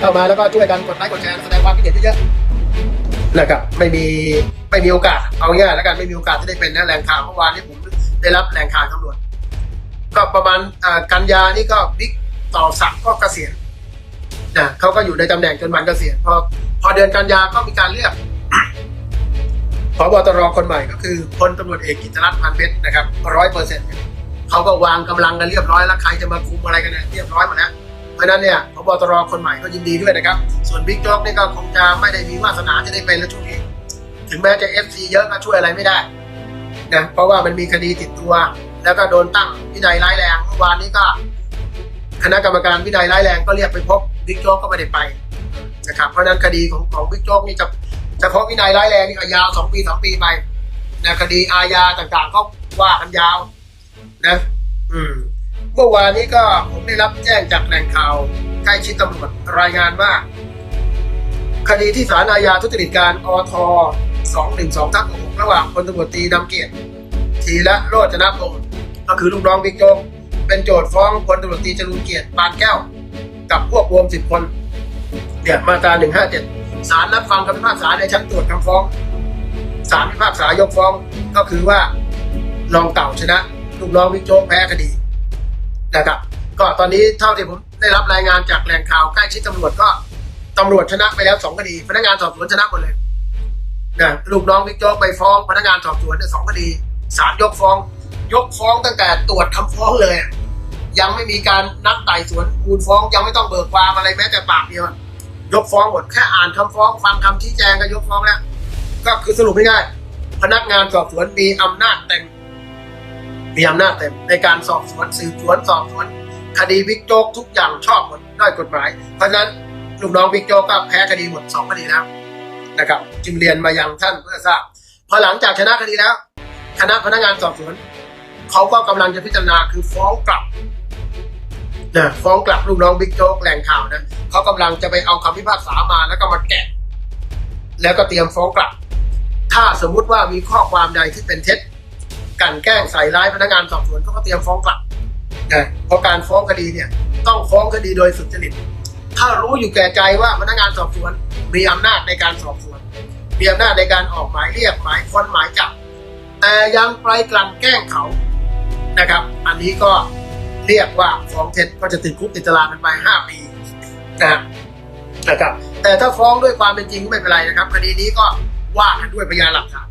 เข้ามาแล้วก็ช่วยกันกดไลค์กดแชร์แสดงความคิดเห็นเยอะๆนะครับไม่มีไม่มีโอกาสเอาง่ายแล้วกันไม่มีโอกาสที่ได้เป็นนะแหล่งข่าวเมื่อวานนี้ผมได้รับแหล่งข่าวตำรวจก็ประมาณกันยานี่ก็บิ๊กต่อศักก็เกษียณนะเขาก็อยู่ในตำแหน่งจนวันเกษียณพอพอเดือนกันยาก็มีการเลือกพบตรคนใหม่ก็คือพลตำรวจเอกกิตติรัตน์พันเพชรนะครับร้อยเปอร์เซ็นต์เขาก็วางกำลังกันเรียบร้อยแล้วใครจะมาคุมอะไรกันเนี่ยเรียบร้อยหมดแล้ว ราะฉะนั้นเนี่ยพบตรคนใหม่ก็ยินดีด้วยนะครับ ส่วนบิ๊กโจ๊กเนี่ยก็คงจะไม่ได้มีวาสนาที่ได้เป็นแล้วช่วงนี้ ถึงแม้จะเอฟซีเยอะก็ช่วยอะไรไม่ได้นะเพราะว่ามันมีคดีติดตัว แล้วก็โดนตั้งวินัยร้ายแรงเมื่อวานนี้ก็ คณะกรรมการวินัยร้ายแรงก็เรียกไปพบบิ๊กโจ๊กก็ไม่ได้ไปนะครับเพราะนั้นคดีของของบิ๊กโจ๊กนี่จะเฉพาะวินัยร้ายแรงนี่ก็ยาวสองปีสองปีไปนะคดีอาญาต่างๆก็ว่ากันยาวนะ อืม เมื่อวานนี้ก็ผมได้รับแจ้งจากแหล่งข่าวใกล้ชิดตำรวจรายงานว่า คดีที่ศาลอาญาทุจริตการอท212ทับ6ระหว่างพลตำรวจตรีนำเกียรติทีละโรจนพงศ์ก็คือลูกน้องบิ๊กโจ๊กเป็นโจทย์ฟ้องพลตำรวจตรีจรูนเกียรติปานแก้ว กับพวกรวม10คนเนี่ยมาตรา157ศาลรับฟังคำพิพากษาในชั้นตรวจคำฟ้องศาลพิพากษายกฟ้องก็คือว่ารองเก่าชนะ ลูกน้องบิ๊กโจ๊กแพ้คดี นะครับ ก็ตอนนี้เท่าที่ผมได้รับรายงานจากแหล่งข่าวใกล้ชิดตำรวจก็ตำรวจชนะไปแล้วสองคดี พนักงานสอบสวนชนะหมดเลยนะลูกน้องบิ๊กโจ๊กไปฟ้อง พนักงานสอบสวนเนี่ยสองคดีศาลยกฟ้อง ยกฟ้องตั้งแต่ตรวจคำฟ้องเลย ยังไม่มีการนัดไต่สวนมูลฟ้องยังไม่ต้องเบิกความอะไรแม้แต่ปากเดียวยกฟ้องหมดแค่อ่านคำฟ้องฟังคำชี้แจงก็ยกฟ้องแล้วก็คือสรุปง่ายๆพนักงานสอบสวนมีอำนาจเต็ม มีอำนาจเต็มในการสอบสวนสืบสวนสอบสวนคดีบิ๊กโจ๊กทุกอย่างชอบหมดด้วยกฎหมาย เพราะฉะนั้นลูกน้องบิ๊กโจ๊กก็แพ้คดีหมดสองคดีแล้วนะครับ จึงเรียนมายังท่านเพื่อทราบพอหลังจากชนะคดีแล้ว คณะพนักงานสอบสวนเขาก็กำลังจะพิจารณาคือฟ้องกลับนะฟ้องกลับลูกน้องบิ๊กโจ๊กแหล่งข่าวนะเขากำลังจะไปเอาคำพิพากษามาแล้วก็มาแกะ แล้วก็เตรียมฟ้องกลับ ถ้าสมมุติว่ามีข้อความใดที่เป็นเท็จ กลั่นแกล้งใส่ร้ายพนักงานสอบสวนเขาก็เตรียมฟ้องกลับนะเพราะการฟ้องคดีเนี่ย ต้องฟ้องคดีโดยสุจริต ถ้ารู้อยู่แก่ใจว่าพนักงานสอบสวนมีอำนาจในการสอบสวนมีอำนาจในการออกหมายเรียกหมายค้นหมายจับแต่ยังไปกลั่นแกล้งเขานะครับ อันนี้ก็เรียกว่าฟ้องเท็จก็จะติดคุกติดตารางกันไปห้าปีนะนะครับแต่ถ้าฟ้องด้วยความเป็นจริงก็ไม่เป็นไรนะครับคดีนี้ก็ว่ากันด้วยพยานหลักฐาน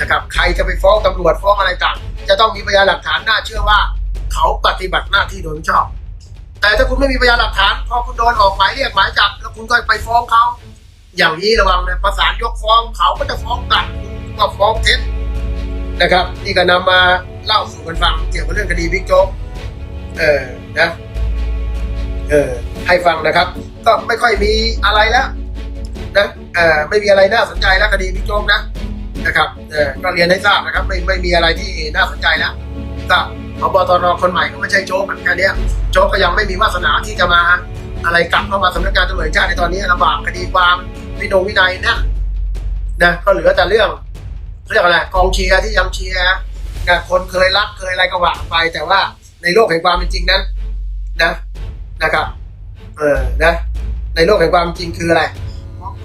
นะครับใครจะไปฟ้องตำรวจฟ้องอะไรต่าง จะต้องมีพยานหลักฐานน่าเชื่อว่า เขาปฏิบัติหน้าที่โดยมิชอบ แต่ถ้าคุณไม่มีพยานหลักฐานพอคุณโดนออกหมายเรียกหมายจับ แล้วคุณก็ไปฟ้องเขา อย่างนี้ระวังนะประสานยกฟ้องเขาก็จะฟ้องกลับคุณก็ฟ้องเท็จนะครับนี่ก็นำมาเล่าสู่กันฟังเกี่ยวกับเรื่องคดีบิ๊กโจ๊กเออนะเออให้ฟังนะครับ ก็ไม่ค่อยมีอะไรแล้วนะเออไม่มีอะไรน่าสนใจแล้วคดีบิ๊กโจ๊กนะ นะครับเออก็เรียนให้ทราบนะครับ ไม่ไม่มีอะไรที่น่าสนใจแล้วก็พบตรคนใหม่ก็ไม่ใช่โจ๊กเหมือนกันเนี้ยโจ๊กก็ยังไม่มีวาสนาที่จะมาอะไรกลับเข้ามาสำนักงานตำรวจชาติในตอนนี้ลำบากคดีความวินงวินัยนะนะก็เหลือแต่เรื่องเขาเรียกอะไรกองเชียร์ที่ยังเชียร์นะคนเคยรักเคยอะไรก็ว่าไป แต่ว่าในโลกแห่งความเป็นจริงนั้นนะนะครับเออนะในโลกแห่งความจริงคืออะไร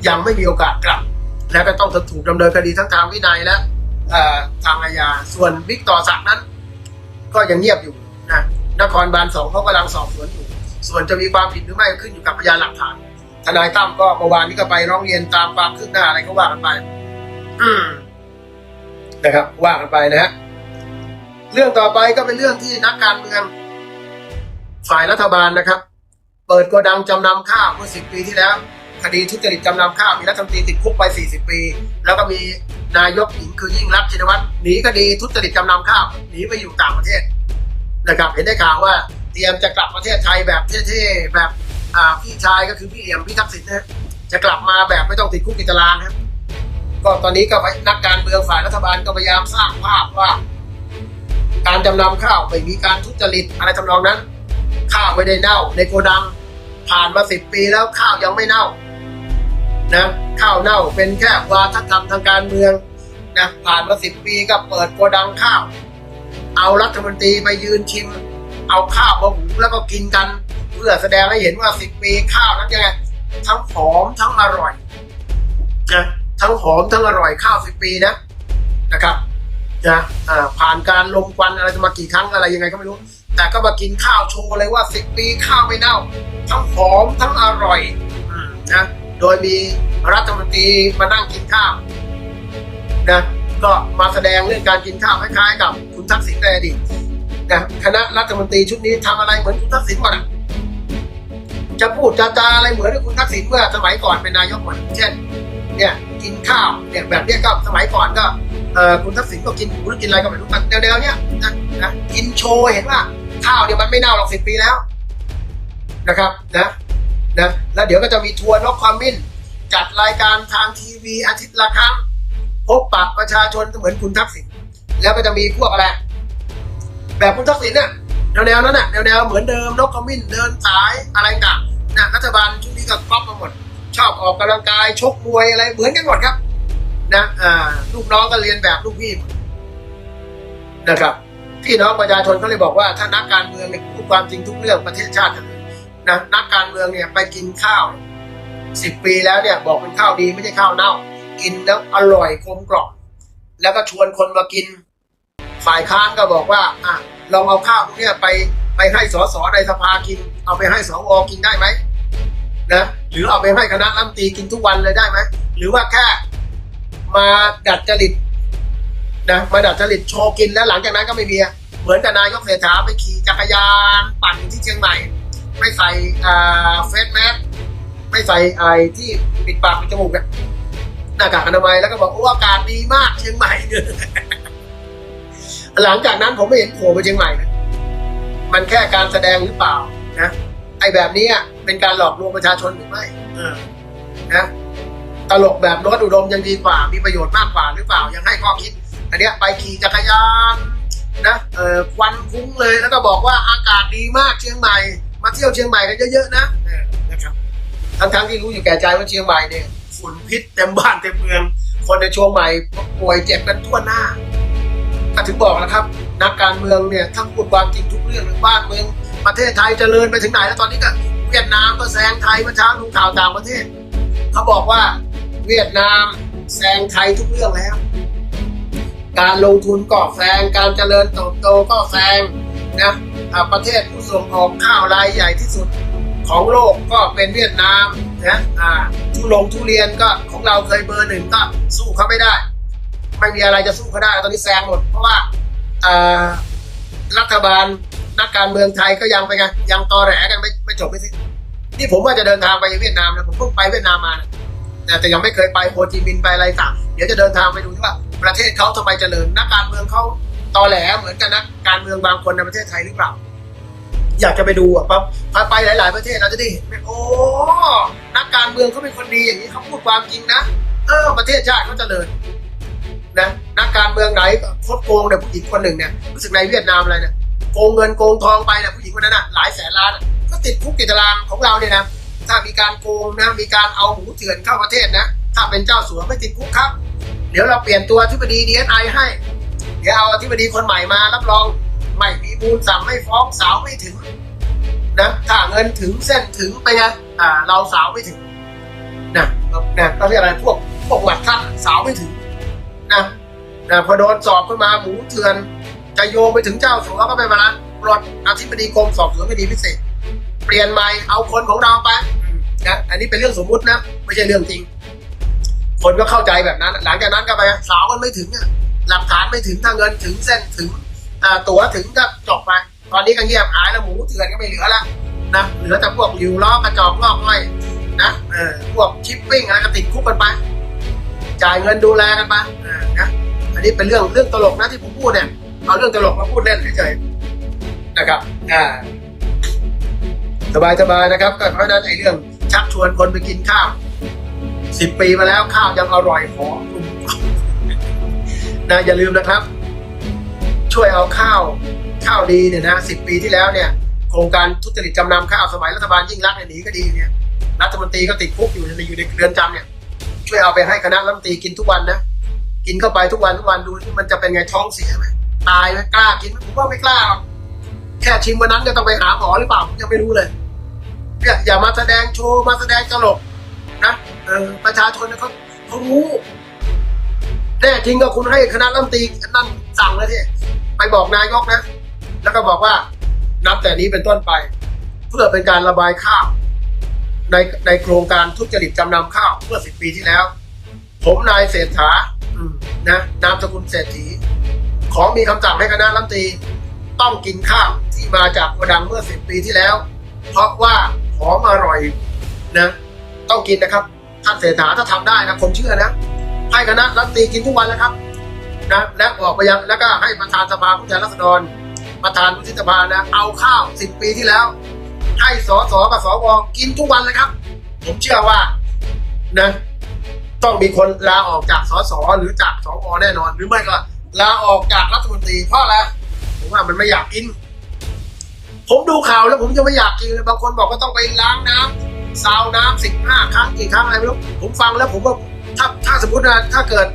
ยังไม่มีโอกาสกลับ แล้วก็ต้องถูกดำเนินคดีทั้งทางวินัยและทางอาญา ส่วนบิ๊กต่อศักนั้น ก็ยังเงียบอยู่นะนครบาลสองเขากำลังสอบสวนอยู่ ส่วนจะมีความผิดหรือไม่ขึ้นอยู่กับพยานหลักฐาน ทนายตั้มก็เมื่อวานนี้ก็ไปร้องเรียนตามความคืบหน้าอะไรก็ว่ากันไปนะครับ ว่ากันไปนะฮะเรื่องต่อไปก็เป็นเรื่องที่นักการเมืองฝ่ายรัฐบาลนะครับ เปิดโกดังจำนำข้าวเมื่อสิบปีที่แล้ว คดีทุจริตจำนำข้าวมีรัฐมนตรีติดคุกไป 40 ปี แล้วก็มีนายกหญิงคือยิ่งรักชินวัตรหนีคดีทุจริตจำนำข้าวหนีไปอยู่ต่างประเทศนะครับเห็นได้ข่าวว่าเตรียมจะกลับประเทศไทยแบบเท่ๆแบบพี่ชายก็คือพี่เอี่ยมพี่ทักษิณนะจะกลับมาแบบไม่ต้องติดคุกติดตารางครับก็ตอนนี้ก็นักการเมืองฝ่ายรัฐบาลก็พยายามสร้างภาพว่า การจำนำข้าวไม่มีการทุจริตอะไรทำนองนั้น ข้าวไม่ได้เน่าในโกดังผ่านมาสิบปีแล้วข้าวยังไม่เน่า นะข้าวเน่าเป็นแค่วาทกรรมทางการเมืองนะผ่านมาสิบปีก็เปิดโกดังข้าว เอารัฐมนตรีไปยืนชิม เอาข้าวมาหุงแล้วก็กินกัน เพื่อแสดงให้เห็นว่าสิบปีข้าวนั้นยังไงทั้งหอมทั้งอร่อยนะทั้งหอมทั้งอร่อยข้าวสิบปีนะนะครับนะผ่านการลมควันอะไรจะมากี่ครั้งอะไรยังไงก็ไม่รู้ แต่ก็มากินข้าวโชว์เลยว่าสิบปีข้าวไม่เน่า ทั้งหอมทั้งอร่อยนะ โดยมีรัฐมนตรีมานั่งกินข้าวนะก็มาแสดงเรื่องการกินข้าวคล้ายๆกับคุณทักษิณในอดีตนะคณะรัฐมนตรีชุดนี้ทำอะไรเหมือนคุณทักษิณหมดจะพูดจะจาอะไรเหมือนคุณทักษิณเมื่อสมัยก่อนเป็นนายกหมดเช่น เนี่ยกินข้าวเนี่ยแบบเนี้ยก็สมัยก่อนก็คุณทักษิณก็กินหมูหรือกินอะไรก็ไม่รู้แต่แนวๆเนี้ยนะนะกินโชว์เห็นว่าข้าวเนี่ยมันไม่เน่าหรอกสิบปีแล้ว นะครับนะ นะแล้วเดี๋ยวก็จะมีทัวร์นกความมินจัดรายการทางทีวีอาทิตย์ละครั้ง พบปะประชาชนเหมือนคุณทักษิณแล้วก็จะมีพวกอะไร แบบคุณทักษิณน่ะแนวๆนั้นน่ะแนวๆเหมือนเดิมนกขมิ้นเดินสายอะไรต่างนะรัฐบาลชุดนี้ก็ครอบมาหมด ชอบออกกำลังกายชกมวยอะไรเหมือนกันหมดครับ นะอ่าลูกน้องก็เรียนแบบลูกพี่นะครับพี่น้องประชาชนเขาเลยบอกว่าถ้านักการเมืองเนี่ยพูดความจริงทุกเรื่องประเทศชาติจะเนะนักการเมืองเนี่ยไปกินข้าวสิบปีแล้วเนี่ยบอกเป็นข้าวดีไม่ใช่ข้าวเน่า กินแล้วอร่อยกลมกล่อมแล้วก็ชวนคนมากิน ฝ่ายค้านก็บอกว่าอะลองเอาข้าวพวกเนี้ยไปไปให้สสในสภากิน เอาไปให้สวกินได้ไหมนะหรือเอาไปให้คณะรัฐมนตรีกินทุกวันเลยได้ไหมหรือว่าแค่มาดัดจริตนะมาดัดจริตโชว์กินแล้วหลังจากนั้นก็ไม่มีเหมือนกับนายกเศรษฐาไปขี่จักรยานปั่นที่เชียงใหม่ ไม่ใส่อ่าเฟสแมสไม่ใส่ไอ้ที่ปิดปากปิดจมูกอะหน้ากากอนามัยแล้วก็บอกโอ้อากาศดีมากเชียงใหม่หลังจากนั้นผมไม่เห็นโผล่ไปเชียงใหม่เลยมันแค่การแสดงหรือเปล่านะไอ้แบบนี้เป็นการหลอกลวงประชาชนหรือไม่นะตลกแบบโน้ตอุดมยังดีกว่า มีประโยชน์มากกว่าหรือเปล่ายังให้ข้อคิดอันเนี้ยไปขี่จักรยานนะเออควันฟุ้งเลยแล้วก็บอกว่าอากาศดีมากเชียงใหม่ มาเที่ยวเชียงใหม่กันเยอะๆนะนะครับทั้งๆที่รู้อยู่แก่ใจว่าเชียงใหม่เนี่ยฝุ่นพิษเต็มบ้านเต็มเมือง คนในช่วงใหม่ป่วยเจ็บกันทั่วหน้าก็ถึงบอกแล้วครับ นักการเมืองเนี่ยถ้าพูดความจริงทุกเรื่องบ้านเมือง ประเทศไทยเจริญไปถึงไหนแล้วตอนนี้ก็เวียดนามก็แซงไทยเมื่อเช้าดูข่าวต่างประเทศ เขาบอกว่าเวียดนามแซงไทยทุกเรื่องแล้ว การลงทุนก็แซงการเจริญเติบโตก็แซงนะ ประเทศผู้ส่งออกข้าวรายใหญ่ที่สุดของโลกก็เป็นเวียดนามนะอ่าทุลงทุเรียนก็ของเราเคยเบอร์หนึ่งก็สู้เขาไม่ได้ ไม่มีอะไรจะสู้เขาได้ตอนนี้แซงหมดเพราะว่าอ่ารัฐบาลนักการเมืองไทยก็ยังไปไงยังตอแหลกันไม่ไม่จบไม่สิ้นนี่ผมว่าจะเดินทางไปเวียดนามนะผมเพิ่งไปเวียดนามมานะแต่แต่ยังไม่เคยไปโฮจิมินห์ไปอะไรต่างเดี๋ยวจะเดินทางไปดูที่ว่าประเทศเขาทำไมเจริญนักการเมืองเขา ตอแหลเหมือนกันนักการเมืองบางคนในประเทศไทยหรือเปล่า อยากจะไปดูอะปั๊บพาไปหลาย ๆ ประเทศเราจะได้เห็นโอ้นักการเมืองเขาเป็นคนดีอย่างนี้เขาพูดความจริงนะเออประเทศชาติเขาเจริญนะนักการเมืองไหนโคตรโกงเนี่ยผู้หญิงคนหนึ่งเนี่ยรู้สึกในเวียดนามอะไรเนี่ยโกงเงินโกงทองไปเนี่ยผู้หญิงคนนั้นน่ะหลายแสนล้านก็ติดคุกติดตารางของเราเนี่ยนะถ้ามีการโกงนะมีการเอาหมูเถื่อนเข้าประเทศนะ ถ้าเป็นเจ้าสัวไม่ติดคุกครับ เดี๋ยวเราเปลี่ยนตัวอธิบดีดีเอสไอให้ เดี๋ยวเอาอธิบดีคนใหม่มารับรองไม่มีมูลสั่งไม่ฟ้องสาวไม่ถึงนะถ้าเงินถึงเส้นถึงไปไงอ่าเราสาวไม่ถึงนะนะก็เรียกอะไรพวกพวกหวัดขั้นสาวไม่ถึงนะนะพอโดนสอบขึ้นมาหมูเถื่อนจะโยงไปถึงเจ้าสัวก็ไม่มาละปลดอธิบดีกรมสอบสวนคดีพิเศษ เปลี่ยนใหม่เอาคนของเราไปนะอันนี้เป็นเรื่องสมมุตินะ ไม่ใช่เรื่องจริง คนก็เข้าใจแบบนั้น หลังจากนั้นก็ไปสาวมันไม่ถึงอะ หลักฐานไม่ถึงถ้าเงินถึงเส้นถึงตั๋วถึงก็จบไปตอนนี้ก็เงียบหายแล้วหมูเถื่อนก็ไม่เหลือละนะเหลือแต่พวกอยู่ล้อกระจอกงอกง่อยนะเออพวกชิปปิ้งอะไรก็ติดคุกกันไปจ่ายเงินดูแลกันไปออนะอันนี้เป็นเรื่องเรื่องตลกนะที่ผมพูดเนี่ยเอาเรื่องตลกมาพูดเล่นเฉยๆนะครับอ่าสบายสบายๆนะครับก็เพราะนั้นไอ้เรื่องชักชวนคนไปกินข้าวสิบปีมาแล้วข้าวยังอร่อยหอม นะอย่าลืมนะครับ ช่วยเอาข้าวข้าวดีเนี่ยนะสิบปีที่แล้วเนี่ย โครงการทุจริตจำนำข้าวสมัยรัฐบาลยิ่งรักษณ์เนี่ยหนีก็ดีเนี่ยรัฐมนตรีก็ติดคุกอยู่ในอยู่ในเรือนจำเนี่ย ช่วยเอาไปให้คณะรัฐมนตรีกินทุกวันนะกินเข้าไปทุกวันทุกวันดูที่มันจะเป็นไงท้องเสียไหมตายไหมกล้ากินไหมผมว่าไม่กล้าหรอกแค่ชิมวันนั้นก็ต้องไปหาหมอหรือเปล่าผมยังไม่รู้เลยเนี่ยอย่ามาแสดงโชว์มาแสดงตลกนะเออประชาชนเขาเขารู้ แน่จริงก็คุณให้คณะรัฐมนตรีนั่นสั่งเลยที่ไปบอกนายกนะ แล้วก็บอกว่านับแต่นี้เป็นต้นไป เพื่อเป็นการระบายข้าว ในในโครงการทุจริตจำนำข้าวเมื่อสิบปีที่แล้ว ผมนายเศรษฐานะนามสกุลเศรษฐี ขอมีคำสั่งให้คณะรัฐมนตรีต้องกินข้าวที่มาจากโกดังเมื่อสิบปีที่แล้ว เพราะว่าหอมอร่อยนะ ต้องกินนะครับท่านเศรษฐาถ้าทำได้นะผมเชื่อนะ ให้คณะรัฐมนตรีกินทุกวันแล้วครับนะและบอกไปยังแล้วก็ให้ประธานสภาผู้แทนราษฎร ประธานวุฒิสภานะเอาข้าวสิบปีที่แล้ว ให้สสกับสวกินทุกวันเลยครับ ผมเชื่อว่านะต้องมีคนลาออกจากสสหรือจากสวแน่นอน หรือไม่ก็ลาออกจากรัฐมนตรีเพราะอะไรผมว่ามันไม่อยากกิน ผมดูข่าวแล้วผมจะไม่อยากกินเลยบางคนบอกว่าต้องไปล้างน้ำซาวน้ำสิบห้าครั้งกี่ครั้งอะไรไม่รู้ผมฟังแล้วผมว่า ถ้าถ้าสมมตินะถ้าเกิด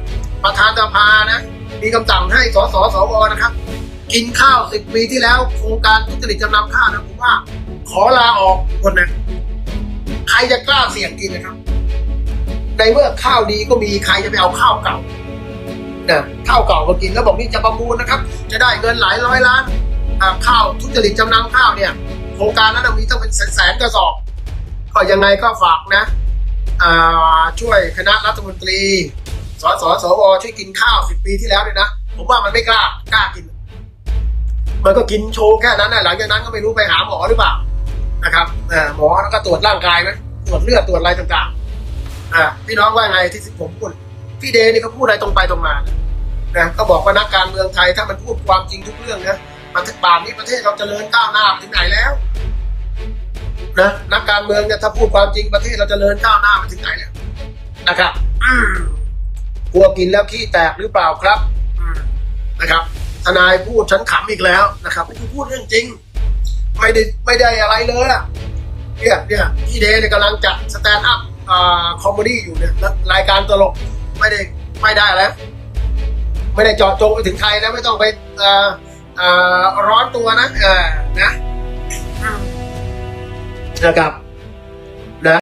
ประธานสภานะ มีคำสั่งให้สสสวนะครับ กินข้าวสิบปีที่แล้วโครงการทุจริตจำนำข้าวนะผมว่า ขอลาออกคนนะใครจะกล้าเสี่ยงกินนะครับในเมื่อข้าวดีก็มีใครจะไปเอาข้าวเก่านะข้าวเก่ามากินแล้วบอกนี่จะประมูลนะครับ จะได้เงินหลายร้อยล้านข้าวทุจริตจำนำข้าวเนี่ย โครงการนั้นนะมีต้องเป็นแสนกระสอบก็ยังไงก็ฝากนะ ช่วยคณะรัฐมนตรี สสสวช่วยกินข้าวสิบปีที่แล้วเนี่ยนะ ผมว่ามันไม่กล้ากล้ากิน มันก็กินโชว์แค่นั้นนะหลังจากนั้นก็ไม่รู้ไปหาหมอหรือเปล่านะครับหมอแล้วก็ตรวจร่างกายไหมตรวจเลือดตรวจอะไรต่างๆพี่น้องว่าไงที่ผมพูดพี่เดนี่เขาพูดอะไรตรงไปตรงมานะก็บอกว่านักการเมืองไทยถ้ามันพูดความจริงทุกเรื่องนะประเทศป่านนี้ประเทศเราจเจริญก้าวหน้าไปถึงไหนแล้ว นะนักการเมืองเนี่ยถ้าพูดความจริงประเทศเราจเจริญก้าวหน้าไปถึงไหนแล้วนะครับกลัวกินแล้วขี้แตกหรือเปล่าครับนะครับทนายพูดฉันขำอีกแล้วนะครับไม่ได้พูดเรื่องจริง ไม่ได้ไม่ได้อะไรเลยอะเนี่ยเนี่ยพี่เดย์เนี่ยกำลังจัดสแตนด์อัพคอมเมดี้อยู่เนี่ยรายการตลกไม่ได้ไม่ได้แล้ว ไม่ได้เจาะจงไปถึงใครนะไม่ต้องไปร้อนตัวนะนะ นะครับ